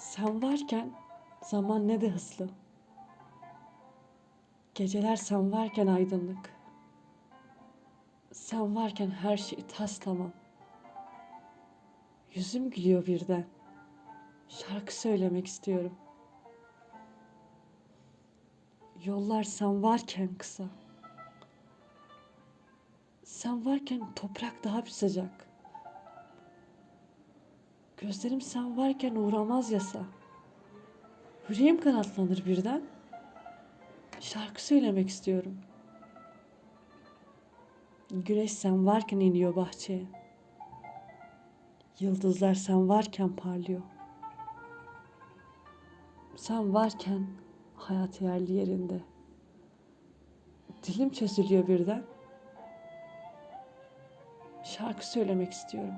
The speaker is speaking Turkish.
Sen varken zaman ne de hızlı. Geceler sen varken aydınlık. Sen varken her şey tas tamam. Yüzüm gülüyor birden. Şarkı söylemek istiyorum. Yollar sen varken kısa. Sen varken toprak daha bir sıcak. Gözlerim sen varken uğramaz yasa. Yüreğim kanatlanır birden. Şarkı söylemek istiyorum. Güneş sen varken iniyor bahçeye. Yıldızlar sen varken parlıyor. Sen varken hayat yerli yerinde. Dilim çözülüyor birden. Şarkı söylemek istiyorum.